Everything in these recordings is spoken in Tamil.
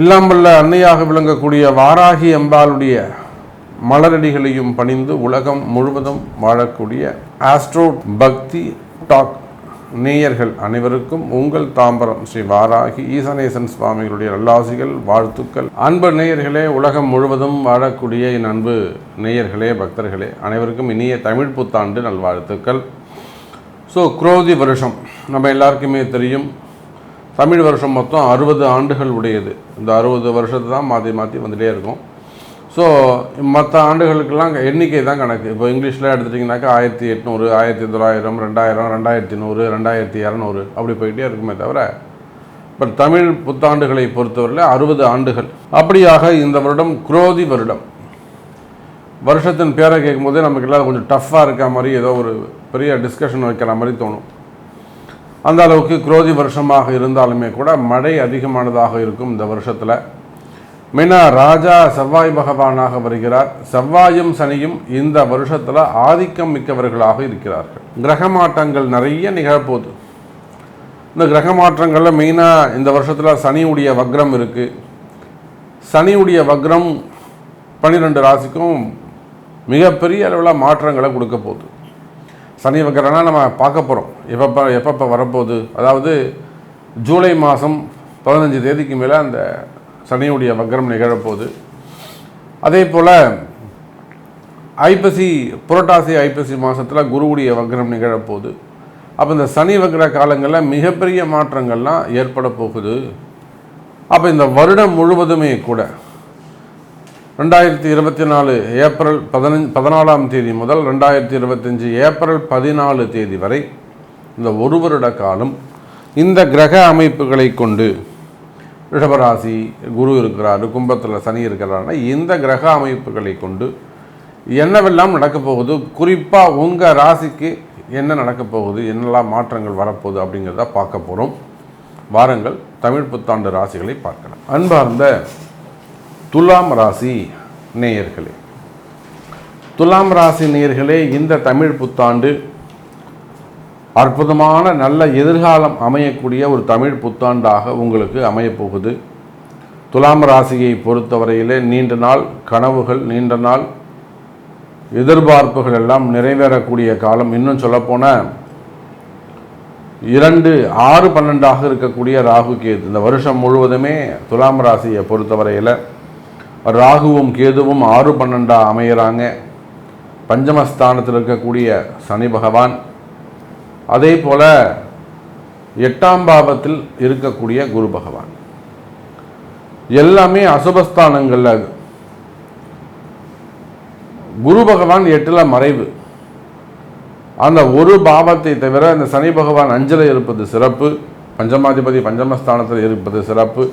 இல்லாமல்ல அன்னையாக விளங்கக்கூடிய வாராகி அம்பாளுடைய மலரடிகளையும் பணிந்து உலகம் முழுவதும் வாழக்கூடிய ஆஸ்ட்ரோ பக்தி டாக் நேயர்கள் அனைவருக்கும் உங்கள் தாம்பரம் ஸ்ரீ வாராகி ஈசனேசன் சுவாமிகளுடைய நல்லாசிகள் வாழ்த்துக்கள். அன்பு நேயர்களே உலகம் முழுவதும் வாழக்கூடிய என் அன்பு நேயர்களே பக்தர்களே அனைவருக்கும் இனிய தமிழ் புத்தாண்டு நல்வாழ்த்துக்கள். ஸோ குரோதி வருஷம் நம்ம எல்லாருக்குமே தெரியும். தமிழ் வருஷம் மொத்தம் அறுபது ஆண்டுகள் உடையது. இந்த அறுபது வருஷத்தை தான் மாற்றி மாற்றி வந்துகிட்டே இருக்கும். ஸோ மற்ற ஆண்டுகளுக்கெல்லாம் எண்ணிக்கை தான் கணக்கு. இப்போ இங்கிலீஷில் எடுத்துட்டிங்கனாக்கா ஆயிரத்தி எட்நூறு ஆயிரத்தி தொள்ளாயிரம் ரெண்டாயிரம் ரெண்டாயிரத்தி நூறு ரெண்டாயிரத்தி இரநூறு அப்படி போயிட்டே இருக்குமே தவிர இப்போ தமிழ் புத்தாண்டுகளை பொறுத்தவரையில் அறுபது ஆண்டுகள். அப்படியாக இந்த வருடம் குரோதி வருடம். வருஷத்தின் பேரை கேட்கும்போதே நமக்கு எல்லாம் கொஞ்சம் டஃப்பாக இருக்க மாதிரி ஏதோ ஒரு பெரிய டிஸ்கஷன் வைக்கிற மாதிரி தோணும். அந்த அளவுக்கு குரோதி வருஷமாக இருந்தாலுமே கூட மழை அதிகமானதாக இருக்கும் இந்த வருஷத்தில். மெயினாக ராஜா செவ்வாய் பகவானாக வருகிறார். செவ்வாயும் சனியும் இந்த வருஷத்தில் ஆதிக்கம் மிக்கவர்களாக இருக்கிறார்கள். கிரக மாற்றங்கள் நிறைய நிகழப்போகுது. இந்த கிரக மாற்றங்களில் மெயினாக இந்த வருஷத்தில் சனியுடைய வக்ரம் இருக்குது சனியுடைய வக்ரம் பன்னிரெண்டு ராசிக்கும் மிகப்பெரிய அளவில் மாற்றங்களை கொடுக்க போகுது. சனி வக்ரம்னா நம்ம பார்க்க போகிறோம் எப்பப்போ எப்பப்போ வரப்போகுது? அதாவது ஜூலை மாதம் பதினஞ்சு தேதிக்கு மேலே அந்த சனியுடைய வக்ரம் நிகழப்போகுது. அதே போல் ஐப்பசி புரட்டாசி ஐப்பசி மாதத்தில் குருவுடைய வக்ரம் நிகழப்போகுது. அப்போ இந்த சனி வக்ர காலங்களில் மிகப்பெரிய மாற்றங்கள்லாம் ஏற்பட போகுது. அப்போ இந்த வருடம் முழுவதுமே கூட ரெண்டாயிரத்தி இருபத்தி நாலு ஏப்ரல் பதினஞ்சு பதினாலாம் தேதி முதல் ரெண்டாயிரத்தி இருபத்தஞ்சி ஏப்ரல் பதினாலு தேதி வரை இந்த ஒரு வருட காலம் இந்த கிரக அமைப்புகளை கொண்டு ரிஷபராசி குரு இருக்கிறாரு கும்பத்தில் சனி இருக்கிறாருன்னா இந்த கிரக அமைப்புகளை கொண்டு என்னவெல்லாம் நடக்கப் போகுது? குறிப்பாக உங்கள் ராசிக்கு என்ன நடக்கப் போகுது? என்னெல்லாம் மாற்றங்கள் வரப்போகுது அப்படிங்கிறத பார்க்க போகிறோம் வாரங்கள் தமிழ் புத்தாண்டு ராசிகளை பார்க்கலாம். அன்பார்ந்த துலாம் ராசி நேயர்களே துலாம் ராசி நேயர்களே இந்த தமிழ் புத்தாண்டு அற்புதமான நல்ல எதிர்காலம் அமையக்கூடிய ஒரு தமிழ் புத்தாண்டாக உங்களுக்கு அமையப்போகுது. துலாம் ராசியை பொறுத்தவரையிலே நீண்ட நாள் கனவுகள் நீண்ட நாள் எதிர்பார்ப்புகள் எல்லாம் நிறைவேறக்கூடிய காலம். இன்னும் சொல்லப்போனால் இரண்டு ஆறு பன்னெண்டாக இருக்கக்கூடிய ராகு கேது. இந்த வருஷம் முழுவதுமே துலாம் ராசியை பொறுத்தவரையில் ராகுவும் கேதுவும் ஆறு பன்னெண்டாக அமையிறாங்க. பஞ்சமஸ்தானத்தில் இருக்கக்கூடிய சனி பகவான் அதே போல் எட்டாம் பாவத்தில் இருக்கக்கூடிய குரு பகவான். எல்லாமே அசுபஸ்தானங்களில் குரு பகவான் எட்டில் மறைவு. அந்த ஒரு பாவத்தை தவிர இந்த சனி பகவான் அஞ்சலை இருப்பது சிறப்பு பஞ்சமாதிபதி பஞ்சமஸ்தானத்தில் இருப்பது சிறப்பு.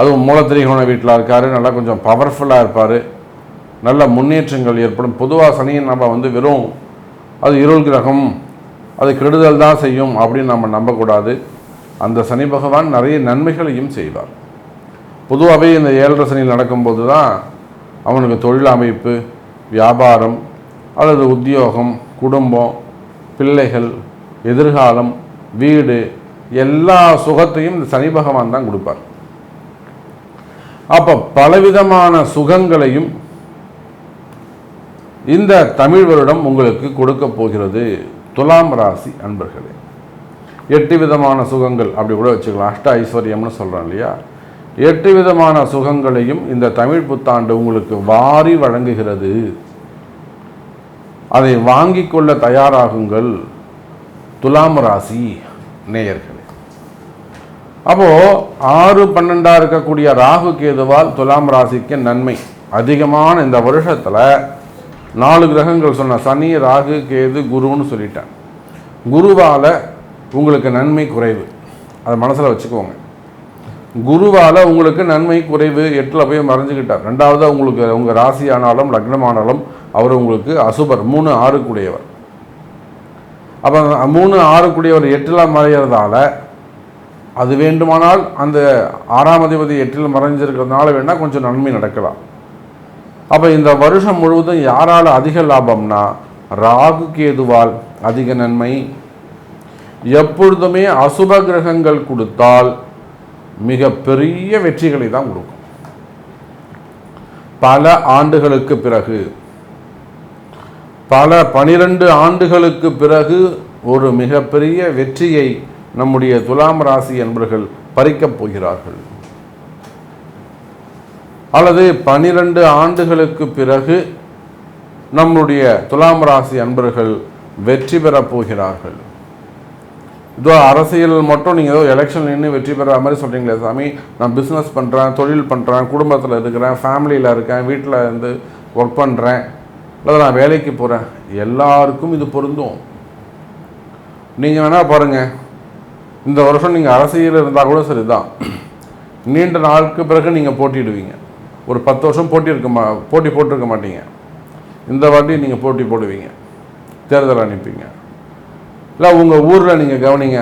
அதுவும் மூலத்திரிகோண வீட்டில் இருக்கார் நல்லா கொஞ்சம் பவர்ஃபுல்லாக இருப்பார். நல்ல முன்னேற்றங்கள் ஏற்படும். பொதுவாக சனியின் நம்ம வந்து வெறும் அது இருள் கிரகம் அது கெடுதல் தான் செய்யும் அப்படின்னு நம்ம நம்பக்கூடாது. அந்த சனி பகவான் நிறைய நன்மைகளையும் செய்வார். பொதுவாகவே இந்த ஏழரை சனியில் நடக்கும்போது தான் அவனுக்கு தொழில் அமைப்பு வியாபாரம் அல்லது உத்தியோகம் குடும்பம் பிள்ளைகள் எதிர்காலம் வீடு எல்லா சுகத்தையும் இந்த சனி பகவான் தான் கொடுப்பார். அப்போ பலவிதமான சுகங்களையும் இந்த தமிழ் வருடம் உங்களுக்கு கொடுக்க போகிறது. துலாம் ராசி அன்பர்களே எட்டு விதமான சுகங்கள் அப்படி கூட வச்சுக்கலாம். அஷ்ட ஐஸ்வர்யம்னு சொல்கிறோம் இல்லையா? எட்டு விதமான சுகங்களையும் இந்த தமிழ் புத்தாண்டு உங்களுக்கு வாரி வழங்குகிறது. அதை வாங்கிக் கொள்ள தயாராகுங்கள் துலாம் ராசி நேயர்களே. அப்போ ஆறு பன்னெண்டா இருக்கக்கூடிய ராகு கேதுவால் துலாம் ராசிக்கு நன்மை அதிகமான இந்த வருஷத்துல நாலு கிரகங்கள் சொன்னார் சனி ராகு கேது குருன்னு சொல்லிட்டேன். குருவால் உங்களுக்கு நன்மை குறைவு. அதை மனசில் வச்சுக்கோங்க. குருவால் உங்களுக்கு நன்மை குறைவு எட்டில் போய் மறைஞ்சுக்கிட்டார். ரெண்டாவது உங்களுக்கு உங்கள் ராசி ஆனாலும் லக்னமானாலும் அவர் உங்களுக்கு அசுபர் மூணு ஆறு கூடியவர் அப்போ மூணு ஆறு கூடியவர் எட்டில் மறைகிறதால அது வேண்டுமானால் அந்த ஆறாம் அதிபதி எட்டில் மறைஞ்சிருக்கிறதுனால வேணால் கொஞ்சம் நன்மை நடக்கலாம். அப்போ இந்த வருஷம் முழுவதும் யாரால் அதிக லாபம்னா ராகு கேதுவால் அதிக நன்மை. எப்பொழுதுமே அசுப கிரகங்கள் கொடுத்தால் மிக பெரிய வெற்றிகளை தான் கொடுக்கும். பல ஆண்டுகளுக்கு பிறகு பல பனிரெண்டு ஆண்டுகளுக்கு பிறகு ஒரு மிகப்பெரிய வெற்றியை நம்முடைய துலாம் ராசி என்பர்கள் பறிக்கப் போகிறார்கள். அல்லது பனிரெண்டு ஆண்டுகளுக்கு பிறகு நம்முடைய துலாம் ராசி அன்பர்கள் வெற்றி பெறப் போகிறார்கள். இதோ அரசியல் மட்டும் நீங்கள் ஏதோ எலெக்ஷன் நின்று வெற்றி பெற மாதிரி சொல்கிறீங்களே சாமி. நான் பிஸ்னஸ் பண்ணுறேன் தொழில் பண்ணுறேன் குடும்பத்தில் இருக்கிறேன் ஃபேமிலியில் இருக்கேன் வீட்டில் இருந்து ஒர்க் பண்ணுறேன் இல்லை நான் வேலைக்கு போகிறேன் எல்லாருக்கும் இது பொருந்தும். நீங்கள் வேணால் பாருங்கள் இந்த வருஷம் நீங்கள் அரசியல் இருந்தால் கூட சரிதான். நீண்ட நாளுக்கு பிறகு நீங்கள் போட்டிடுவீங்க ஒரு பத்து வருஷம் போட்டி இருக்க மா போட்டி போட்டிருக்க மாட்டீங்க. இந்த வாட்டி நீங்கள் போட்டி போடுவீங்க. தேர்தல் அனுப்பிங்க. இல்லை உங்கள் ஊரில் நீங்கள் கவனிங்க.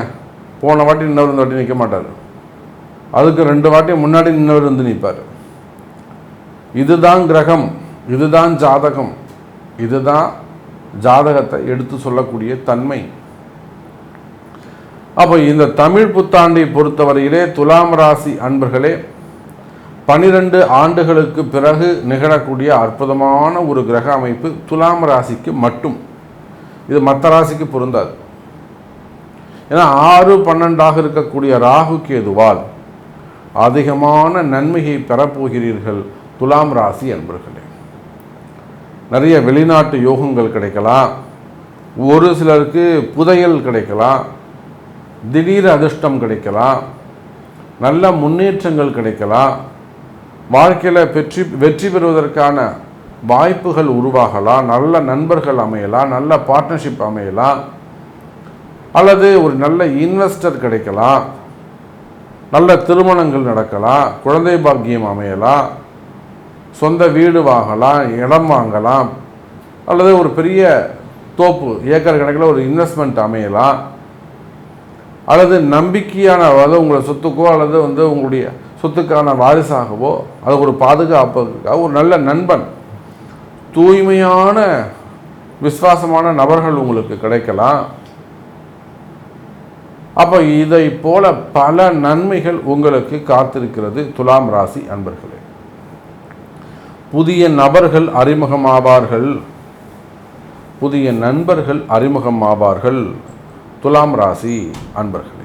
போன வாட்டி இன்னொரு வாட்டி நிற்க மாட்டார். அதுக்கு ரெண்டு வாட்டி முன்னாடி இன்னொரு வந்து நிற்பார் இதுதான் கிரகம் இதுதான் ஜாதகம். இதுதான் ஜாதகத்தை எடுத்து சொல்லக்கூடிய தன்மை. அப்போ இந்த தமிழ் புத்தாண்டை பொறுத்தவரையிலே துலாம் ராசி அன்பர்களே பனிரெண்டு ஆண்டுகளுக்கு பிறகு நிகழக்கூடிய அற்புதமான ஒரு கிரக அமைப்பு துலாம் ராசிக்கு மட்டும். இது மற்ற ராசிக்கு பொருந்தாது. ஏன்னா ஆறு பன்னெண்டாக இருக்கக்கூடிய ராகு கேதுவால் அதிகமான நன்மையை பெறப்போகிறீர்கள் துலாம் ராசி அன்பர்களே. நிறைய வெளிநாட்டு யோகங்கள் கிடைக்கலாம். ஒரு சிலருக்கு புதையல் கிடைக்கலாம். திடீர் அதிர்ஷ்டம் கிடைக்கலாம். நல்ல முன்னேற்றங்கள் கிடைக்கலாம். வாழ்க்கையில் வெற்றி வெற்றி பெறுவதற்கான வாய்ப்புகள் உருவாகலாம். நல்ல நண்பர்கள் அமையலாம் நல்ல பார்ட்னர்ஷிப் அமையலாம். அல்லது ஒரு நல்ல இன்வெஸ்டர் கிடைக்கலாம். நல்ல திருமணங்கள் நடக்கலாம் குழந்தை பாக்கியம் அமையலாம் சொந்த வீடு வாங்கலாம் இடம் வாங்கலாம் அல்லது ஒரு பெரிய தோப்பு ஏக்கர் கணக்கில் ஒரு இன்வெஸ்ட்மெண்ட் அமையலாம். அல்லது நம்பிக்கையான அதாவது உங்களை சொத்துக்கோ அல்லது வந்து உங்களுடைய சொத்துக்கான வாரிசாகவோ அது ஒரு பாதுகாப்புக்காக ஒரு நல்ல நண்பன் தூய்மையான விசுவாசமான நபர்கள் உங்களுக்கு கிடைக்கலாம். அப்போ இதை போல பல நன்மைகள் உங்களுக்கு காத்திருக்கிறது துலாம் ராசி அன்பர்களே. புதிய நபர்கள் அறிமுகமாவார்கள். புதிய நண்பர்கள் அறிமுகமாவார்கள் துலாம் ராசி அன்பர்கள்.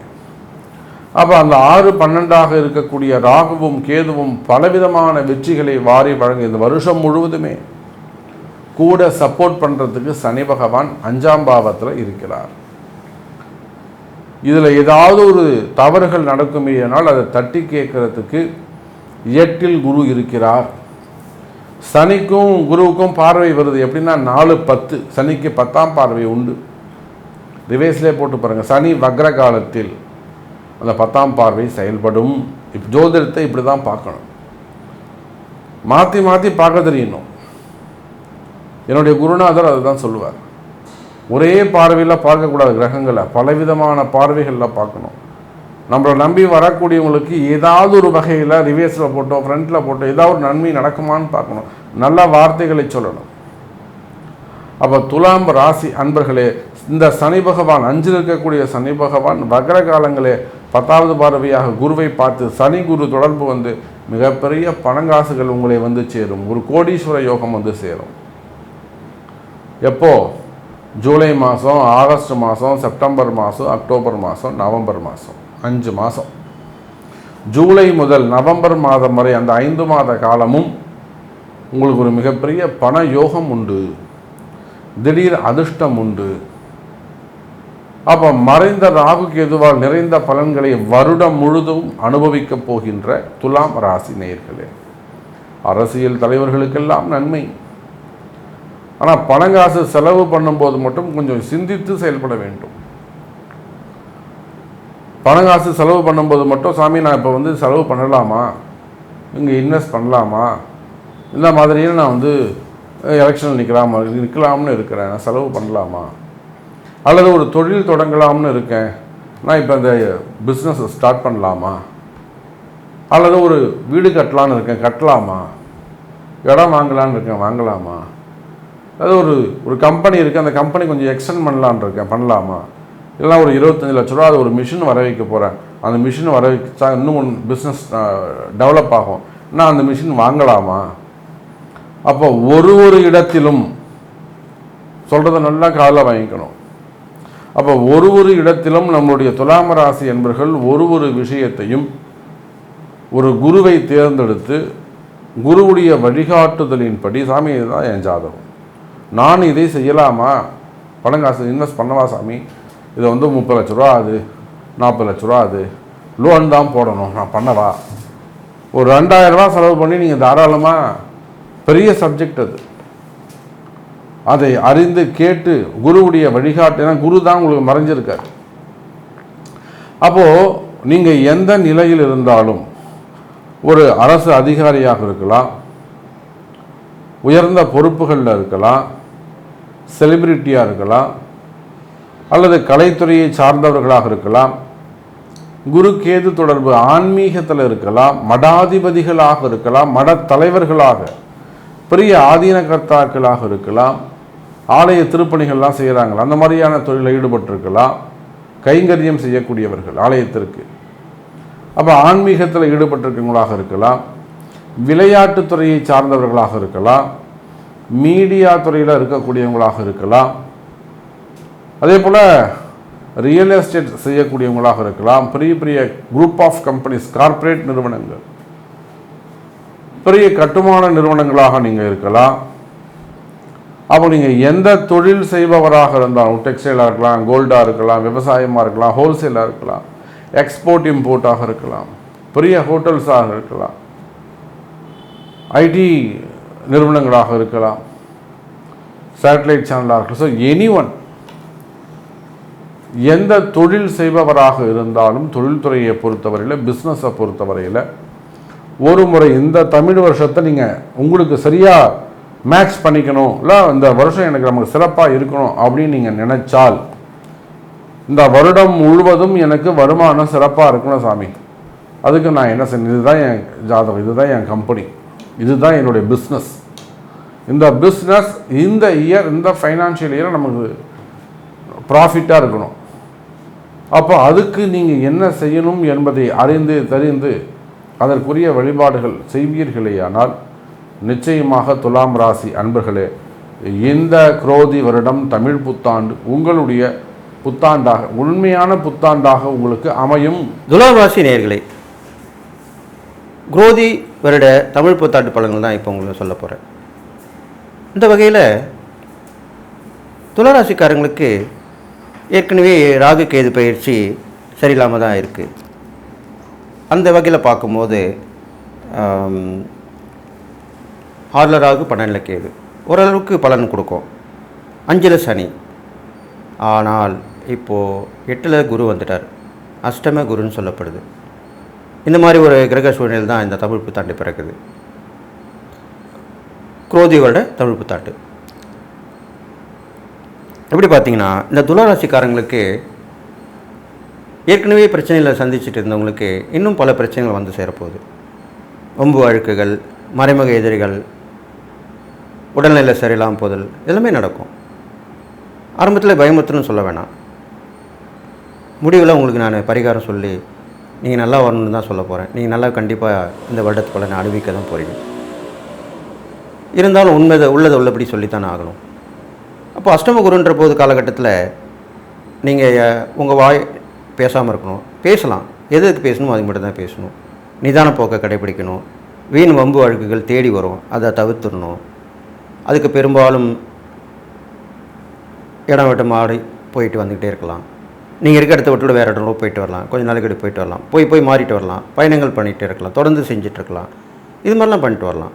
அப்போ அந்த ஆறு பன்னெண்டாக இருக்கக்கூடிய ராகுவும் கேதுவும் பலவிதமான வெற்றிகளை வாரி வழங்க இந்த வருஷம் முழுவதுமே கூட சப்போர்ட் பண்ணுறதுக்கு சனி பகவான் அஞ்சாம் பாவத்தில் இருக்கிறார். இதில் ஏதாவது ஒரு தவறுகள் நடக்குமேயானால் அதை தட்டி கேட்கறதுக்கு எட்டில் குரு இருக்கிறார். சனிக்கும் குருவுக்கும் பார்வை வருது எப்படின்னா நாலு பத்து சனிக்கு பத்தாம் பார்வை உண்டு. ரிவேஸ்லே போட்டு பாருங்கள் சனி வக்ர காலத்தில் அந்த பத்தாம் பார்வை செயல்படும். இப்போ ஜோதிடத்தை இப்படி தான் பார்க்கணும். மாற்றி மாற்றி பார்க்க தெரியணும். என்னுடைய குருநாதர் அதை தான் சொல்லுவார். ஒரே பார்வையில் பார்க்கக்கூடாது கிரகங்களை. பலவிதமான பார்வைகளில் பார்க்கணும். நம்மளை நம்பி வரக்கூடியவங்களுக்கு ஏதாவது ஒரு வகையில் ரிவேர்ஸில் போட்டோ ஃப்ரண்ட்டில் போட்டோ ஏதாவது ஒரு நன்மை நடக்குமான்னு பார்க்கணும். நல்ல வார்த்தைகளை சொல்லணும். அப்போ துலாம் ராசி அன்பர்களே இந்த சனி பகவான் அஞ்சில் இருக்கக்கூடிய சனி பகவான் வக்ர காலங்களே பத்தாவது பார்வையாக குருவை பார்த்து சனி குரு தொடர்பு வந்து மிகப்பெரிய பணங்காசுகள் உங்களை வந்து சேரும். ஒரு கோடீஸ்வர யோகம் வந்து சேரும். எப்போ? ஜூலை மாதம் ஆகஸ்ட் மாதம் செப்டம்பர் மாதம் அக்டோபர் மாதம் நவம்பர் மாதம் அஞ்சு மாதம் ஜூலை முதல் நவம்பர் மாதம் வரை அந்த ஐந்து மாத காலமும் உங்களுக்கு ஒரு மிகப்பெரிய பண யோகம் உண்டு. திடீர் அதிர்ஷ்டம் உண்டு. அப்போ மறைந்த ராகுக்கு எதுவாக நிறைந்த பலன்களை வருடம் முழுதும் அனுபவிக்கப் போகின்ற துலாம் ராசி நேயர்களே. அரசியல் தலைவர்களுக்கெல்லாம் நன்மை. ஆனால் பணங்காசு செலவு பண்ணும்போது மட்டும் கொஞ்சம் சிந்தித்து செயல்பட வேண்டும். பணங்காசு செலவு பண்ணும்போது மட்டும் சாமி நான் இப்போ வந்து செலவு பண்ணலாமா? இங்கே இன்வெஸ்ட் பண்ணலாமா? இந்த மாதிரியே நான் வந்து எலெக்ஷனில் நிற்கலாமா நிற்கலாம்னு இருக்கிறேன். நான் செலவு பண்ணலாமா? அல்லது ஒரு தொழில் தொடங்கலாம்னு இருக்கேன். நான் இப்போ அந்த பிஸ்னஸை ஸ்டார்ட் பண்ணலாமா? அல்லது ஒரு வீடு கட்டலான்னு இருக்கேன். கட்டலாமா? இடம் வாங்கலான்னு இருக்கேன். வாங்கலாமா? அதாவது ஒரு ஒரு கம்பெனி இருக்குது அந்த கம்பெனி கொஞ்சம் எக்ஸ்டெண்ட் பண்ணலான்னு இருக்கேன். பண்ணலாமா? இல்லைனா ஒரு இருபத்தஞ்சி லட்ச ரூபா அது ஒரு மிஷின் வர வைக்க போகிறேன் அந்த மிஷின் வர வச்சா இன்னும் ஒன்று பிஸ்னஸ் டெவலப் ஆகும். நான் அந்த மிஷின் வாங்கலாமா? அப்போ ஒரு ஒரு இடத்திலும் சொல்கிறத நல்லா காதில் வாங்கிக்கணும். அப்போ ஒரு ஒரு இடத்திலும் நம்முடைய துலாம ராசி என்பர்கள் ஒரு ஒரு விஷயத்தையும் ஒரு குருவை தேர்ந்தெடுத்து குருவுடைய வழிகாட்டுதலின்படி சாமி இதுதான் என் ஜாதகம். நான் இதை செய்யலாமா? பணம் காசு இன்வெஸ்ட் பண்ணவா சாமி? இதை வந்து முப்பது லட்ச ரூபா அது நாற்பது லட்ச ரூபா அது லோன் தான் போடணும் நான் பண்ணவா? ஒரு ரெண்டாயிரம் செலவு பண்ணி நீங்கள் தாராளமாக பெரிய சப்ஜெக்ட் அது. அதை அறிந்து கேட்டு குருவுடைய வழிகாட்டினா குரு தான் உங்களுக்கு மறைஞ்சிருக்கார். அப்போது நீங்கள் எந்த நிலையில் இருந்தாலும் ஒரு அரசு அதிகாரியாக இருக்கலாம் உயர்ந்த பொறுப்புகளில் இருக்கலாம் செலிபிரிட்டியாக இருக்கலாம் அல்லது கலைத்துறையை சார்ந்தவர்களாக இருக்கலாம் குரு கேது தொடர்பு ஆன்மீகத்தில் இருக்கலாம் மடாதிபதிகளாக இருக்கலாம் மடத்தலைவர்களாக பெரிய ஆதீன கர்த்தாக்களாக இருக்கலாம் ஆலய திருப்பணிகள்லாம் செய்கிறாங்களா அந்த மாதிரியான தொழிலில் ஈடுபட்டிருக்கலாம் கைங்கரியம் செய்யக்கூடியவர்கள் ஆலயத்திற்கு. அப்போ ஆன்மீகத்தில் ஈடுபட்டிருக்கவங்களாக இருக்கலாம் விளையாட்டுத்துறையை சார்ந்தவர்களாக இருக்கலாம் மீடியா துறையில் இருக்கக்கூடியவங்களாக இருக்கலாம் அதே போல் ரியல் எஸ்டேட் செய்யக்கூடியவங்களாக இருக்கலாம் பெரிய பெரிய குரூப் ஆஃப் கம்பெனிஸ் கார்ப்பரேட் நிறுவனங்கள். பெரிய கட்டுமான நிறுவனங்களாக நீங்கள் இருக்கலாம் அப்போ நீங்கள் எந்த தொழில் செய்பவராக இருந்தாலும் டெக்ஸ்டைலாக இருக்கலாம் கோல்டாக இருக்கலாம் விவசாயமாக இருக்கலாம் ஹோல்சேலாக இருக்கலாம் எக்ஸ்போர்ட் இம்போர்ட்டாக இருக்கலாம் பெரிய ஹோட்டல்ஸாக இருக்கலாம் ஐடி நிறுவனங்களாக இருக்கலாம் சேட்டலைட் சேனலாக இருக்கலாம். ஸோ எனி ஒன் எந்த தொழில் செய்பவராக இருந்தாலும் தொழில்துறையை பொறுத்தவரையில் பிஸ்னஸை பொறுத்தவரையில் ஒரு முறை இந்த தமிழ் வருஷத்தை நீங்கள் உங்களுக்கு சரியாக மேட்ச் பண்ணிக்கணும். இல்லை இந்த வருஷம் எனக்கு நமக்கு சிறப்பாக இருக்கணும் அப்படின்னு நீங்கள் நினைச்சால் இந்த வருடம் முழுவதும் எனக்கு வருமானம் சிறப்பாக இருக்கணும் சாமி. அதுக்கு நான் என்ன செய்யணும் இதுதான் என் ஜாதகம் இதுதான் என் கம்பெனி இதுதான் என்னுடைய பிஸ்னஸ் இந்த பிஸ்னஸ் இந்த இயர் இந்த ஃபைனான்ஷியல் இயர் நமக்கு ப்ராஃபிட்டாக இருக்கணும். அப்போ அதுக்கு நீங்கள் என்ன செய்யணும் என்பதை அறிந்து தெரிந்து அதற்குரிய வழிபாடுகள் செய்வீர்களேயானால் நிச்சயமாக துலாம் ராசி அன்பர்களே இந்த குரோதி வருடம் தமிழ் புத்தாண்டு உங்களுடைய புத்தாண்டாக உண்மையான புத்தாண்டாக உங்களுக்கு அமையும். துலாம் ராசி நேயர்களே குரோதி வருட தமிழ் புத்தாண்டு பலன்கள் தான் இப்போ உங்களுக்கு சொல்ல போகிறேன் இந்த வகையில் துளராசிக்காரங்களுக்கு ஏற்கனவே ராகு கேது பயிற்சி சரியில்லாமல் தான் இருக்குது அந்த வகையில் பார்க்கும்போது ஆம், ராகு பன்னெண்டில் கேது ஓரளவுக்கு பலன் கொடுக்கும். அஞ்சில் சனி. ஆனால் இப்போது எட்டில் குரு வந்துட்டார். அஷ்டம குருன்னு சொல்லப்படுது. இந்த மாதிரி ஒரு கிரக சூழ்நிலை தான் இந்த தமிழ் புத்தாண்டு பிறக்குது. குரோதி வருட தமிழ் புத்தாண்டு. எப்படி பார்த்தீங்கன்னா இந்த துளாராசிக்காரங்களுக்கு ஏற்கனவே பிரச்சனைகளை சந்திச்சுட்டு இருந்தவங்களுக்கு இன்னும் பல பிரச்சனைகள் வந்து சேரப்போகுது. ஒம்பு அழுக்குகள் மறைமுக எதிரிகள் உடல்நிலை சரியில்லாமல் போதல் எல்லாமே நடக்கும். ஆரம்பத்தில் பயமுறுத்துன்னு சொல்ல வேணாம். முடிவில் உங்களுக்கு நான் பரிகாரம் சொல்லி நீங்கள் நல்லா வரணும்னு தான் சொல்ல போகிறேன் நீங்கள் நல்லா கண்டிப்பாக இந்த வருடத்துக்குள்ள நான் அனுபவிக்க தான் போகிறீங்க இருந்தாலும் உண்மை உள்ளதை உள்ளபடி சொல்லித்தான் ஆகணும். அப்போ அஷ்டம குருன்ற போது காலகட்டத்தில் நீங்கள் உங்கள் வாய் பேசாமல் இருக்கணும். பேசலாம். எது எதுக்கு பேசணும் அதுக்கு மட்டும் தான் பேசணும். நிதான போக்கை கடைபிடிக்கணும். வீண் வம்பு வழக்குகள் தேடி வரும். அதை தவிர்த்துடணும். அதுக்கு பெரும்பாலும் இடம் விட்டு மாறி போயிட்டு வந்துக்கிட்டே இருக்கலாம். நீங்கள் இருக்க இடத்த விட்டு வேறு இடம் போயிட்டு வரலாம். கொஞ்சம் நாளைக்கு போயிட்டு வரலாம். போய் போய் மாறிட்டு வரலாம். பயணங்கள் பண்ணிகிட்டே இருக்கலாம். தொடர்ந்து செஞ்சுட்டு இருக்கலாம். இது மாதிரிலாம் பண்ணிட்டு வரலாம்.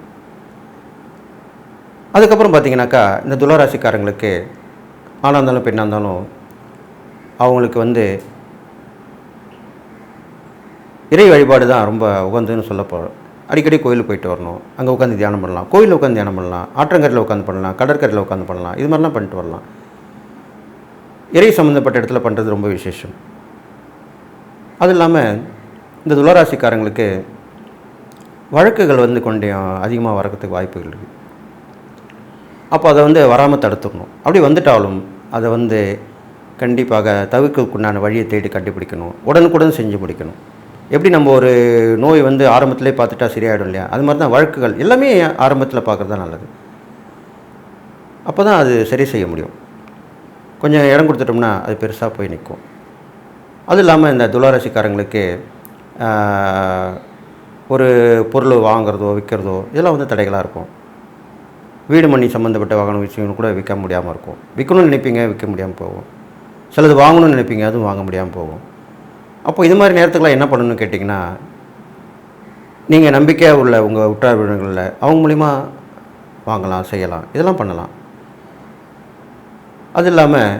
அதுக்கப்புறம் பார்த்தீங்கன்னாக்கா இந்த துளராசிக்காரங்களுக்கு ஆணாக இருந்தாலும் பெண்ணாக இருந்தாலும் அவங்களுக்கு வந்து இறை வழிபாடு தான் ரொம்ப உகந்துன்னு சொல்ல அடிக்கடி கோயிலுக்கு போயிட்டு வரணும். அங்கே உட்காந்து தியானம் பண்ணலாம். கோயிலில் உட்காந்து தியானம் பண்ணலாம். ஆற்றங்கரையில் உட்காந்து பண்ணலாம். கடற்கரையில் உட்காந்து பண்ணலாம். இது மாதிரிலாம் பண்ணிட்டு வரலாம். இறை சம்மந்தப்பட்ட இடத்துல பண்ணுறது ரொம்ப விசேஷம். அது இல்லாமல் இந்த துளராசிக்காரங்களுக்கு வழக்குகள் வந்து கொஞ்சம் அதிகமாக வரக்கிறதுக்கு வாய்ப்புகள் இருக்குது அப்போ அதை வந்து வராமல் தடுத்துடணும். அப்படி வந்துட்டாலும் அதை வந்து கண்டிப்பாக தவிர்க்கக்குண்டான வழியை தேடி கண்டுபிடிக்கணும். உடனுக்குடன் செஞ்சு முடிக்கணும். எப்படி நம்ம ஒரு நோய் வந்து ஆரம்பத்திலே பார்த்துட்டா சரியாயிடும் இல்லையா? அது மாதிரி தான் வழக்குகள் எல்லாமே ஆரம்பத்தில் பார்க்குறது தான் நல்லது. அப்போ தான் அது சரி செய்ய முடியும். கொஞ்சம் இடம் கொடுத்துட்டோம்னா அது பெருசாக போய் நிற்கும் அதுவும் இல்லாமல் இந்த துளாராசிக்காரங்களுக்கு ஒரு பொருள் வாங்குறதோ விற்கிறதோ இதெல்லாம் வந்து தடைகளாக இருக்கும். வீடு மணி சம்மந்தப்பட்ட வாகன விஷயங்கள் கூட விற்க முடியாமல் இருக்கும். விற்கணும்னு நினைப்பீங்க விற்க முடியாமல் போகும். சிலது வாங்கணும்னு நினைப்பீங்க அதுவும் வாங்க முடியாமல் போகும். அப்போ இது மாதிரி நேரத்துக்குலாம் என்ன பண்ணணும்னு கேட்டிங்கன்னா நீங்கள் நம்பிக்கையாக உள்ள உங்கள் உற்றார் அவங்க மூலிமா வாங்கலாம் செய்யலாம் இதெல்லாம் பண்ணலாம். அது இல்லாமல்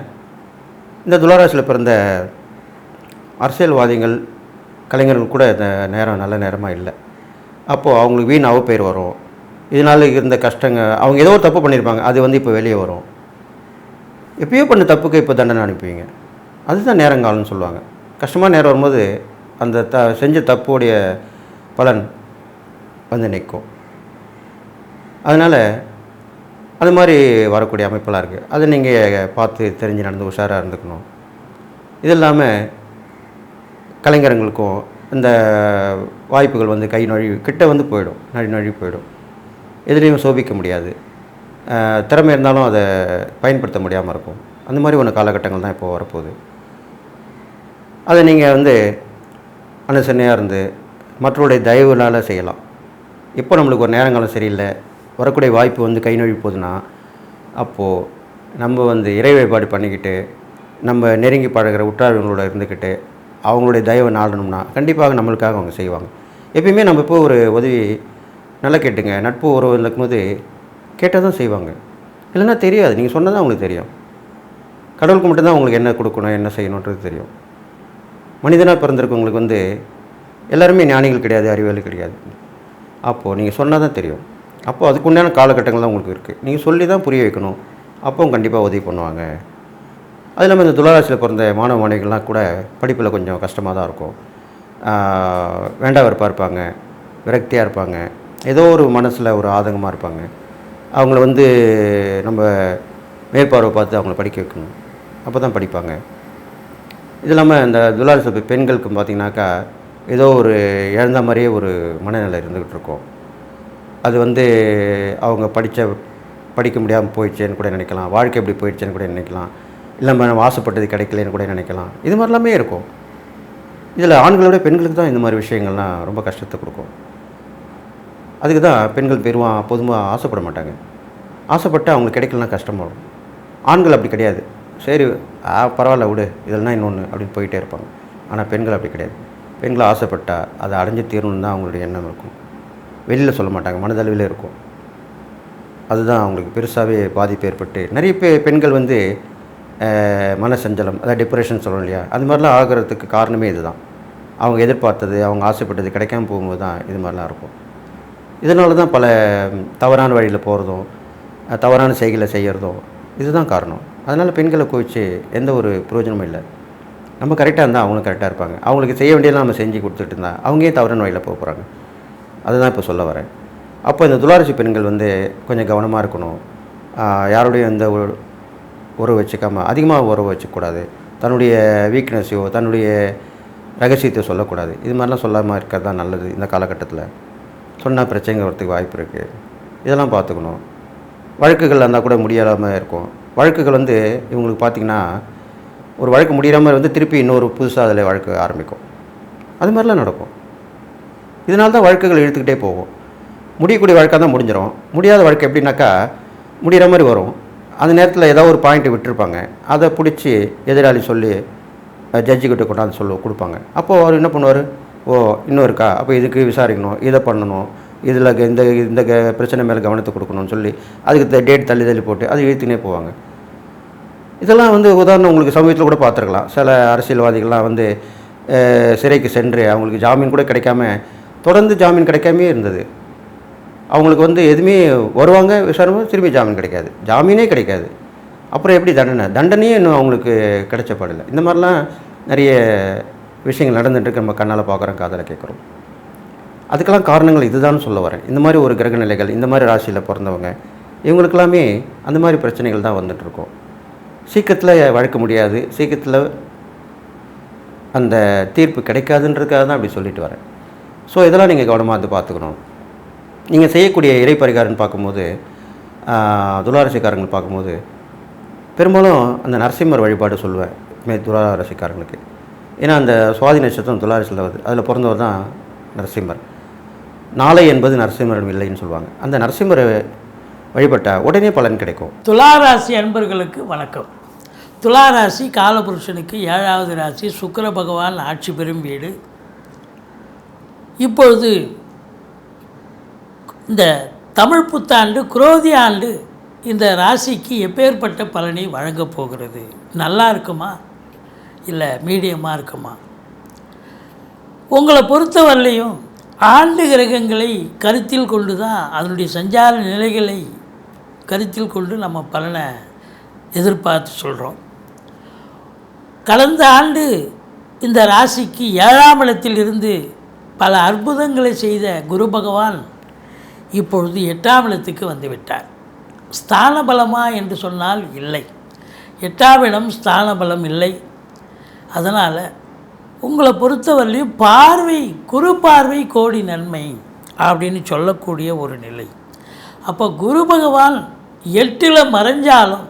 இந்த துளாராசியில் பிறந்த அரசியல்வாதிகள் கலைஞர்கள் கூட இந்த நேரம் நல்ல நேரமாக இல்லை. அப்போது அவங்களுக்கு வீண் அவப்பெயர் வரும். இதனால் இருந்த கஷ்டங்க அவங்க ஏதோ ஒரு தப்பு பண்ணியிருப்பாங்க அது வந்து இப்போ வெளியே வரும். எப்பயோ பண்ண தப்புக்கு இப்போ தண்டனை அனுப்புவீங்க. அதுதான் நேரங்காலம்னு சொல்லுவாங்க. கஷ்டமாக நேரம் வரும்போது அந்த த செஞ்ச தப்புடைய பலன் வந்து நிற்கும். அதனால் அது மாதிரி வரக்கூடிய அமைப்பெல்லாம் இருக்குது அதை நீங்கள் பார்த்து தெரிஞ்சு நடந்து உஷாராக இருந்துக்கணும். இது இல்லாமல் கலைஞர்களுக்கும் இந்த வாய்ப்புகள் வந்து கை நொழி கிட்ட வந்து போயிடும். நழி நொழி போயிடும். எதுலேயும் சோபிக்க முடியாது. திறமை இருந்தாலும் அதை பயன்படுத்த முடியாமல் இருக்கும். அந்த மாதிரி ஒன்று காலகட்டங்கள் தான் இப்போது வரப்போகுது. அதை நீங்கள் வந்து அனுசரணையாக இருந்து மற்றவருடைய தயவுனால் செய்யலாம். இப்போ நம்மளுக்கு ஒரு நேரங்காலம் சரியில்லை வரக்கூடிய வாய்ப்பு வந்து கை நழுவி போகுதுன்னா அப்போது நம்ம வந்து இறை வழிபாடு பண்ணிக்கிட்டு நம்ம நெருங்கி பழகிற உற்றார்களோட இருந்துக்கிட்டு அவங்களுடைய தயவை நாடணும்னா கண்டிப்பாக நம்மளுக்காக அவங்க செய்வாங்க. எப்பயுமே நம்ம இப்போ ஒரு உதவி நல்லா கேட்டுங்க நட்பு உறவு இருக்கும்போது கேட்டால் தான் செய்வாங்க. இல்லைன்னா தெரியாது நீங்கள் சொன்னால் தான் அவங்களுக்கு தெரியும். கடவுளுக்கு மட்டும்தான் உங்களுக்கு என்ன கொடுக்கணும் என்ன செய்யணுன்றது தெரியும். மனிதனாக பிறந்திருக்கவங்களுக்கு வந்து எல்லாருமே ஞானிகள் கிடையாது அறிவியல் கிடையாது. அப்போது நீங்கள் சொன்னால் தான் தெரியும். அப்போது அதுக்கு உண்டான காலகட்டங்கள் தான் உங்களுக்கு இருக்குது நீங்கள் சொல்லி தான் புரிய வைக்கணும். அப்பவும் கண்டிப்பாக உதவி பண்ணுவாங்க. அது இல்லாமல் இந்த துளாராசியில் பிறந்த மாணவ மாணவிகள்லாம் கூட படிப்பில் கொஞ்சம் கஷ்டமாக தான் இருக்கும் வேண்டா வெறுப்பாக இருப்பாங்க. விரக்தியாக இருப்பாங்க. ஏதோ ஒரு மனசில் ஒரு ஆதங்கமாக இருப்பாங்க. அவங்கள வந்து நம்ம மேற்பார்வை பார்த்து அவங்கள படிக்க வைக்கணும். அப்போ தான் படிப்பாங்க. இது இல்லாமல் இந்த துலாரசபை பெண்களுக்கு பார்த்திங்கனாக்கா ஏதோ ஒரு இழந்த மாதிரியே ஒரு மனநிலை இருந்துக்கிட்டு இருக்கும். அது வந்து அவங்க படித்த படிக்க முடியாமல் போயிடுச்சேன்னு கூட நினைக்கலாம். வாழ்க்கை எப்படி போயிடுச்சேன்னு கூட நினைக்கலாம். இல்லை நம்ம ஆசைப்பட்டது கிடைக்கலன்னு கூட நினைக்கலாம். இது மாதிரிலாமே இருக்கும். இதில் ஆண்களோட பெண்களுக்கு தான் இந்த மாதிரி விஷயங்கள்லாம் ரொம்ப கஷ்டத்தை கொடுக்கும். அதுக்கு தான் பெண்கள் பெருவா பொதுவாக ஆசைப்பட மாட்டாங்க. ஆசைப்பட்டு அவங்களுக்கு கிடைக்கலனா கஷ்டமாகும். ஆண்கள் அப்படி கிடையாது. சரி ஆ பரவாயில்ல விடு. இதெல்லாம் இன்னொன்று அப்படின்னு போயிட்டே இருப்பாங்க. ஆனால் பெண்கள் அப்படி கிடையாது. பெண்கள் ஆசைப்பட்டால் அதை அடைஞ்சு தீரணும்னு தான் அவங்களுடைய எண்ணம் இருக்கும். வெளியில் சொல்ல மாட்டாங்க மனதளவில் இருக்கும். அதுதான் அவங்களுக்கு பெருசாகவே பாதிப்பு ஏற்பட்டு நிறைய பே பெண்கள் வந்து மனசஞ்சலம் அதாவது டிப்ரெஷன் சொல்லணும் இல்லையா? அது மாதிரிலாம் ஆகிறதுக்கு காரணமே இதுதான். அவங்க எதிர்பார்த்தது அவங்க ஆசைப்பட்டது கிடைக்காம போகும்போது தான் இது மாதிரிலாம் இருக்கும். இதனால தான் பல தவறான வழியில் போகிறதும் தவறான செய்களை செய்கிறதும் இதுதான் காரணம். அதனால் பெண்களை கோவிச்சு எந்த ஒரு பிரயோஜனமும் இல்லை. நம்ம கரெக்டாக இருந்தால் அவங்களும் கரெக்டாக இருப்பாங்க. அவங்களுக்கு செய்ய வேண்டியதெல்லாம் நம்ம செஞ்சு கொடுத்துட்டு இருந்தால் அவங்க தவறான வழியில் போக போகிறாங்க அதுதான் இப்போ சொல்ல வரேன். அப்போ இந்த துளாரசி பெண்கள் வந்து கொஞ்சம் கவனமாக இருக்கணும். யாரோடையும் எந்த ஒரு உறவு வச்சுக்காமல் அதிகமாக உறவு வச்சுக்கூடாது தன்னுடைய வீக்னஸையோ தன்னுடைய ரகசியத்தை சொல்லக்கூடாது. இது மாதிரிலாம் சொல்லாமல் இருக்கிறது தான் நல்லது இந்த காலகட்டத்தில். சொன்னால் பிரச்சனைகள் வரத்துக்கு வாய்ப்பு இருக்குது இதெல்லாம் பார்த்துக்கணும். வழக்குகள் இருந்தால் கூட முடியாமல் இருக்கும். வழக்குகள் வந்து இவங்களுக்கு பார்த்திங்கன்னா ஒரு வழக்கு முடியாமல் வந்து திருப்பி இன்னொரு புதுசாக அதில் வழக்கு ஆரம்பிக்கும். அது மாதிரிலாம் நடக்கும். இதனால தான் வழக்குகள் இழுத்துக்கிட்டே போகும். முடியக்கூடிய வழக்காக தான் முடிஞ்சிடும் முடியாத வழக்கு எப்படின்னாக்கா முடிகிற மாதிரி வரும். அந்த நேரத்தில் ஏதோ ஒரு பாயிண்ட்டை விட்டுருப்பாங்க. அதை பிடிச்சி எதிராளி சொல்லி ஜட்ஜிக்கிட்ட கொண்டாந்து சொல்ல கொடுப்பாங்க. அப்போது அவர் என்ன பண்ணுவார்? ஓ இன்னும் இருக்கா? அப்போ இதுக்கு விசாரிக்கணும் இதை பண்ணணும் இதில் இந்த இந்த க- பிரச்சனை மேலே கவனத்தை கொடுக்கணும்னு சொல்லி அதுக்கு டேட் தள்ளி தள்ளி போட்டு அது இழுத்துனே போவாங்க. இதெல்லாம் வந்து உதாரணம் உங்களுக்கு சமீபத்தில் கூட பார்த்துருக்கலாம். சில அரசியல்வாதிகள்லாம் வந்து சிறைக்கு சென்று அவங்களுக்கு ஜாமீன் கூட கிடைக்காம தொடர்ந்து ஜாமீன் கிடைக்காமே இருந்தது. அவங்களுக்கு வந்து எதுவுமே வருவாங்க விசாரணை திரும்பி ஜாமீன் கிடைக்காது. ஜாமீனே கிடைக்காது. அப்புறம் எப்படி தண்டனை? தண்டனையே இன்னும் அவங்களுக்கு கிடைச்சப்படலை இந்த மாதிரிலாம் நிறைய விஷயங்கள் நடந்துட்டு நம்ம கண்ணால் பார்க்குறோம் காதில் கேட்குறோம். அதுக்கெல்லாம் காரணங்கள் இதுதான் சொல்ல வரேன். இந்த மாதிரி ஒரு கிரக நிலைகள் இந்த மாதிரி ராசியில் பிறந்தவங்க இவங்களுக்கெல்லாமே அந்த மாதிரி பிரச்சனைகள் தான் வந்துட்டுருக்கோம். சீக்கிரத்தில் வழக்க முடியாது. சீக்கிரத்தில் அந்த தீர்ப்பு கிடைக்காதுன்றதுக்காக தான் அப்படி சொல்லிட்டு வரேன். ஸோ இதெல்லாம் நீங்கள் கவனமாக வந்து பார்த்துக்கணும். நீங்கள் செய்யக்கூடிய இறை பரிகாரம்னு பார்க்கும்போது ஆஹ், பார்க்கும்போது பெரும்பாலும் அந்த நரசிம்மர் வழிபாடு சொல்லுவேன். மே துளாரசிக்காரங்களுக்கு. ஏன்னா அந்த சுவாதி நட்சத்திரம் துளாராசியில் வருது. அதில் பிறந்தவர் தான் நரசிம்மர். நாளை என்பது நரசிம்மரிடம் இல்லைன்னு சொல்லுவாங்க. அந்த நரசிம்மரை வழிபட்டால் உடனே பலன் கிடைக்கும். துளாராசி அன்பர்களுக்கு வணக்கம். துளாராசி காலபுருஷனுக்கு ஏழாவது ராசி சுக்கர பகவான் ஆட்சி பெறும் வீடு. இப்பொழுது இந்த தமிழ் புத்தாண்டு குரோதி ஆண்டு இந்த ராசிக்கு எப்பேற்பட்ட பலனை வழங்கப் போகிறது? நல்லா இருக்குமா? இல்லை மீடியமாக இருக்குமா? உங்களை பொறுத்தவரையிலையும் ஆண்டு கிரகங்களை கருத்தில் கொண்டு தான் அதனுடைய சஞ்சார நிலைகளை கருத்தில் கொண்டு நம்ம பலனை எதிர்பார்த்து சொல்கிறோம் கடந்த ஆண்டு இந்த ராசிக்கு ஏழாம் இடத்தில் இருந்து பல அற்புதங்களை செய்த குரு பகவான் இப்பொழுது எட்டாம் இடத்துக்கு வந்துவிட்டார் ஸ்தான பலமா என்று சொன்னால் இல்லை. எட்டாம் இடம் ஸ்தான பலம் இல்லை. அதனால் உங்களை பொறுத்தவரையிலையும் பார்வை குரு பார்வை கோடி நன்மை அப்படின்னு சொல்லக்கூடிய ஒரு நிலை. அப்போ குரு பகவான் எட்டில் மறைஞ்சாலும்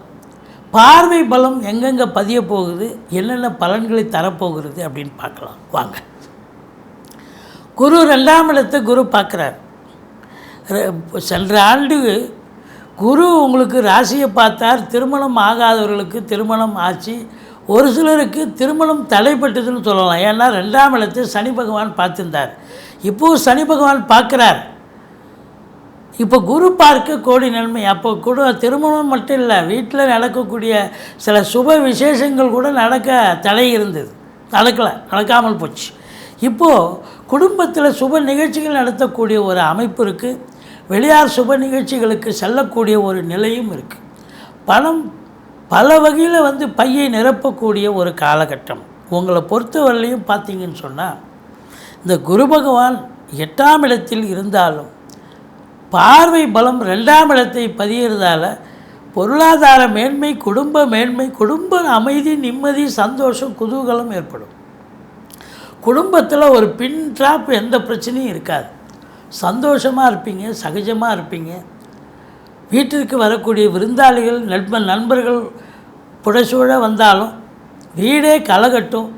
பார்வை பலம் எங்கெங்கே பதிய போகுது என்னென்ன பலன்களை தரப்போகிறது அப்படின்னு பார்க்கலாம். வாங்க. குரு ரெண்டாம் இடத்தை குரு பார்க்குறார். சென்ற ஆண்டு குரு உங்களுக்கு ராசியை பார்த்தார். திருமணம் ஆகாதவர்களுக்கு திருமணம் ஆச்சு. ஒரு சிலருக்கு திருமணம் தடைப்பட்டதுன்னு சொல்லலாம். ஏன்னா ரெண்டாம் இடத்தை சனி பகவான் பார்த்துருந்தார். இப்போது சனி பகவான் பார்க்குறார். இப்போ குரு பார்க்க கோடி நன்மை. அப்போ கூட திருமணம் மட்டும் இல்லை வீட்டில் நடக்கக்கூடிய சில சுப விசேஷங்கள் கூட நடக்க தடை இருந்தது. நடக்கலை நடக்காமல் போச்சு. இப்போது குடும்பத்தில் சுப நிகழ்ச்சிகள் நடத்தக்கூடிய ஒரு அமைப்பு இருக்குது வெளியார் சுப நிகழ்ச்சிகளுக்கு செல்லக்கூடிய ஒரு நிலையும் இருக்குது பணம் பல வகையில் வந்து பையை நிரப்பக்கூடிய ஒரு காலகட்டம். உங்களை பொறுத்தவரையிலையும் பார்த்தீங்கன்னு சொன்னால் இந்த குரு பகவான் எட்டாம் இடத்தில் இருந்தாலும் பார்வை பலம் ரெண்டாம் இடத்தை பதிகிறதால பொருளாதார மேன்மை குடும்ப மேன்மை குடும்ப அமைதி நிம்மதி சந்தோஷம் குதூகலம் ஏற்படும். குடும்பத்தில் ஒரு பின் ட்ராப் எந்த பிரச்சனையும் இருக்காது. சந்தோஷமாக இருப்பீங்க சகஜமாக இருப்பீங்க. வீட்டிற்கு வரக்கூடிய விருந்தாளிகள் நண்ப நண்பர்கள் புடைசூழ வந்தாலும் வீடே கலகட்டும்.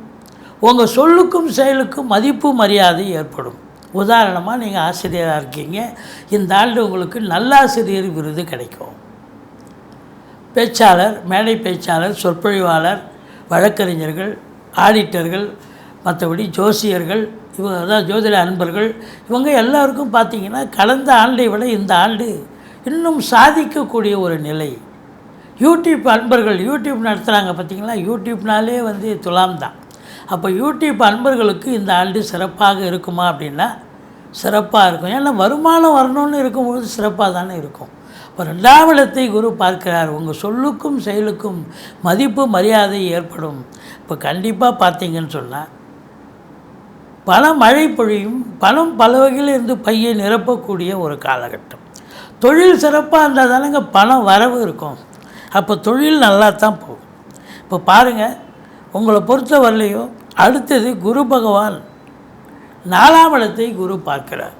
உங்கள் சொல்லுக்கும் செயலுக்கும் மதிப்பு மரியாதை ஏற்படும். உதாரணமாக நீங்கள் ஆசிரியராக இருக்கீங்க. இந்த ஆண்டு உங்களுக்கு நல்லாசிரியர் விருது கிடைக்கும். பேச்சாளர் மேடை பேச்சாளர் சொற்பொழிவாளர் வழக்கறிஞர்கள் ஆடிட்டர்கள் மற்றபடி ஜோசியர்கள் இவங்க அதான் ஜோதிட அன்பர்கள் இவங்க எல்லாருக்கும் பார்த்தீங்கன்னா கடந்த ஆண்டை விட இந்த ஆண்டு இன்னும் சாதிக்கக்கூடிய ஒரு நிலை. யூடியூப் அன்பர்கள் யூடியூப் நடத்துகிறாங்க பார்த்தீங்களா? யூடியூப்னாலே வந்து துலாம் தான். அப்போ யூடியூப் அன்பர்களுக்கு இந்த ஆண்டு சிறப்பாக இருக்குமா அப்படின்னா சிறப்பாக இருக்கும். ஏன்னா வருமானம் வரணும்னு இருக்கும்பொழுது சிறப்பாக தானே இருக்கும். இப்போ ரெண்டாம் இடத்தை குரு பார்க்கிறார். உங்கள் சொல்லுக்கும் செயலுக்கும் மதிப்பு மரியாதை ஏற்படும். இப்போ கண்டிப்பாக பார்த்தீங்கன்னு சொன்னால் பண மழை பொழியும் பணம் பல வகையில் இருந்து பையை நிரப்பக்கூடிய ஒரு காலகட்டம். தொழில் சிறப்பாக இருந்தால் தானேங்க பணம் வரவு இருக்கும். அப்போ தொழில் நல்லா தான் போகும். இப்போ பாருங்கள் உங்களை பொறுத்த வரலையும் அடுத்தது குரு பகவான் நாலாம் இடத்தை குரு பார்க்கிறார்.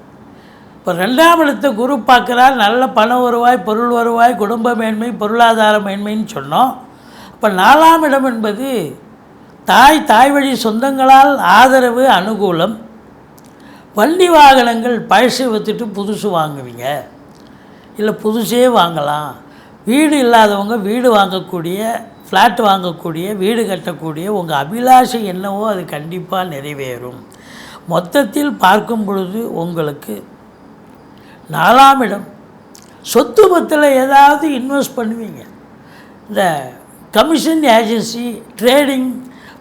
இப்போ ரெண்டாம் இடத்தை குரு பார்க்குறார் நல்ல பண வருவாய் பொருள் வருவாய் குடும்ப மேன்மை பொருளாதார மேன்மைன்னு சொன்னோம். இப்போ நாலாம் இடம் என்பது தாய் தாய் வழி சொந்தங்களால் ஆதரவு அனுகூலம் வண்டி வாகனங்கள் பழசு விற்றுட்டு புதுசு வாங்குவீங்க. இல்லை புதுசே வாங்கலாம். வீடு இல்லாதவங்க வீடு வாங்கக்கூடிய ஃப்ளாட் வாங்கக்கூடிய வீடு கட்டக்கூடிய உங்கள் அபிலாஷை என்னவோ அது கண்டிப்பாக நிறைவேறும். மொத்தத்தில் பார்க்கும் பொழுது உங்களுக்கு நாலாம் இடம். சொத்து பத்தில் ஏதாவது இன்வெஸ்ட் பண்ணுவீங்க. இந்த கமிஷன் ஏஜென்சி ட்ரேடிங்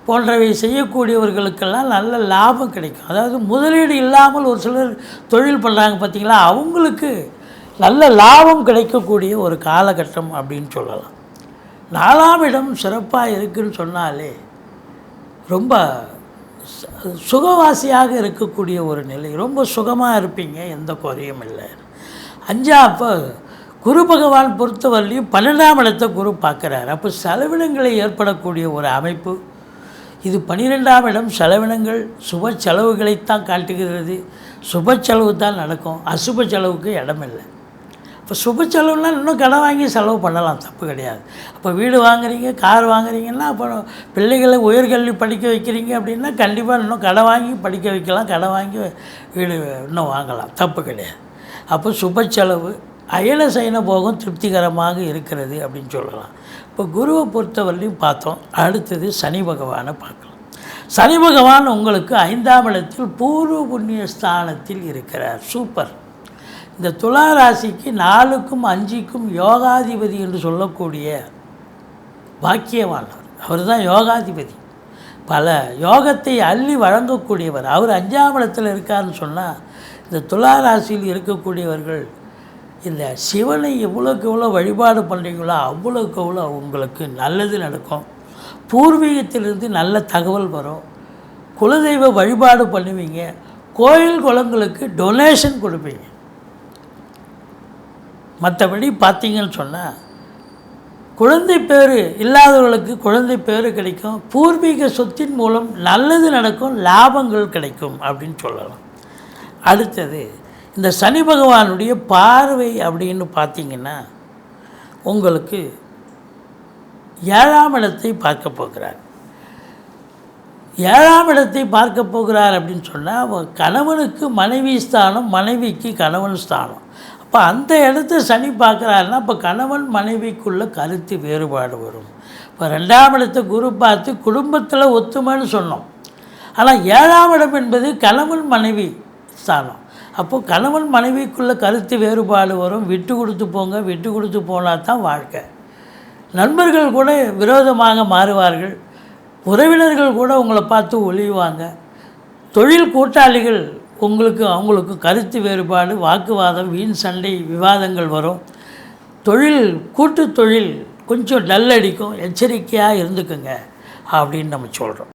போன்றவை செய்யக்கூடியவர்களுக்கெல்லாம் நல்ல லாபம் கிடைக்கும். அதாவது முதலீடு இல்லாமல் ஒரு சிலர் தொழில் பண்ணுறாங்க பார்த்தீங்களா அவங்களுக்கு நல்ல லாபம் கிடைக்கக்கூடிய ஒரு காலகட்டம் அப்படின்னு சொல்லலாம். நாலாம் இடம் சிறப்பாக இருக்குன்னு சொன்னாலே ரொம்ப சுகவாசியாக இருக்கக்கூடிய ஒரு நிலை. ரொம்ப சுகமாக இருப்பீங்க எந்த குறையும் இல்லை. அஞ்சா அப்போ குரு பகவான் பொறுத்தவரையிலையும் பன்னெண்டாம் இடத்தை குரு பார்க்குறாரு. அப்போ செலவினங்களை ஏற்படக்கூடிய ஒரு அமைப்பு. இது பன்னிரெண்டாம் இடம் செலவினங்கள் சுப செலவுகளைத்தான் காட்டுகிறது. சுப செலவு தான் நடக்கும். அசுப செலவுக்கு இடமில்லை. இப்போ சுப செலவுலாம் இன்னும் கடன் வாங்கி செலவு பண்ணலாம் தப்பு கிடையாது. அப்போ வீடு வாங்குறீங்க கார் வாங்குறீங்கன்னா அப்புறம் பிள்ளைகளை உயர்கல்வி படிக்க வைக்கிறீங்க அப்படின்னா கண்டிப்பாக இன்னும் கடன் வாங்கி படிக்க வைக்கலாம் கடன் வாங்கி வீடு இன்னும் வாங்கலாம் தப்பு கிடையாது. அப்போ சுப செலவு அயன சைன போகம் திருப்திகரமாக இருக்கிறது அப்படின்னு சொல்லலாம். இப்போ குருவை பொறுத்தவரையிலையும் பார்த்தோம் அடுத்தது சனி பகவானை பார்க்கலாம். சனி பகவான் உங்களுக்கு ஐந்தாம் இடத்தில் பூர்வ புண்ணிய ஸ்தானத்தில் இருக்கிறார். சூப்பர். இந்த துலா ராசிக்கு நாலுக்கும் அஞ்சுக்கும் யோகாதிபதி என்று சொல்லக்கூடிய பாக்கியவானவர் அவர் தான் யோகாதிபதி. பல யோகத்தை அள்ளி வழங்கக்கூடியவர். அவர் அஞ்சாம் இடத்தில் இருக்காருன்னு சொன்னால் இந்த துலா ராசியில் இருக்கக்கூடியவர்கள் இந்த சிவனை எவ்வளோக்கு எவ்வளோ வழிபாடு பண்ணுறீங்களோ அவ்வளோக்கு எவ்வளோ உங்களுக்கு நல்லது நடக்கும். பூர்வீகத்திலிருந்து நல்ல தகவல் வரும். குலதெய்வ வழிபாடு பண்ணுவீங்க. கோயில் குளங்களுக்கு டொனேஷன் கொடுப்பீங்க. மற்றபடி பார்த்தீங்கன்னு சொன்னால் குழந்தை பேர் இல்லாதவர்களுக்கு குழந்தை பேர் கிடைக்கும். பூர்வீக சொத்தின் மூலம் நல்லது நடக்கும் லாபங்கள் கிடைக்கும் அப்படின்னு சொல்லலாம். அடுத்தது இந்த சனி பகவானுடைய பார்வை அப்படின்னு பார்த்தீங்கன்னா உங்களுக்கு ஏழாம் இடத்தை பார்க்க போகிறார். ஏழாம் இடத்தை பார்க்க போகிறார் அப்படின்னு சொன்னால் கணவனுக்கு மனைவி ஸ்தானம் மனைவிக்கு கணவன் ஸ்தானம். இப்போ அந்த இடத்த சனி பார்க்குறாருன்னா இப்போ கணவன் மனைவிக்குள்ள கருத்து வேறுபாடு வரும். இப்போ ரெண்டாம் இடத்தை குரு பார்த்து குடும்பத்தில் ஒத்துமைன்னு சொன்னோம். ஆனால் ஏழாம் இடம் என்பது கணவன் மனைவி ஸ்தானம். அப்போது கணவன் மனைவிக்குள்ள கருத்து வேறுபாடு வரும். விட்டு கொடுத்து போங்க விட்டு கொடுத்து போனால் தான் வாழ்க்கை. நண்பர்கள் கூட விரோதமாக மாறுவார்கள். உறவினர்கள் கூட உங்களை பார்த்து ஒழிவாங்க தொழில் கூட்டாளிகள் உங்களுக்கு அவங்களுக்கும் கருத்து வேறுபாடு வாக்குவாதம் வீண் சண்டை விவாதங்கள் வரும். தொழில் கூட்டு தொழில் கொஞ்சம் டல் அடிக்கும் எச்சரிக்கையாக இருந்துக்குங்க அப்படின்னு நம்ம சொல்கிறோம்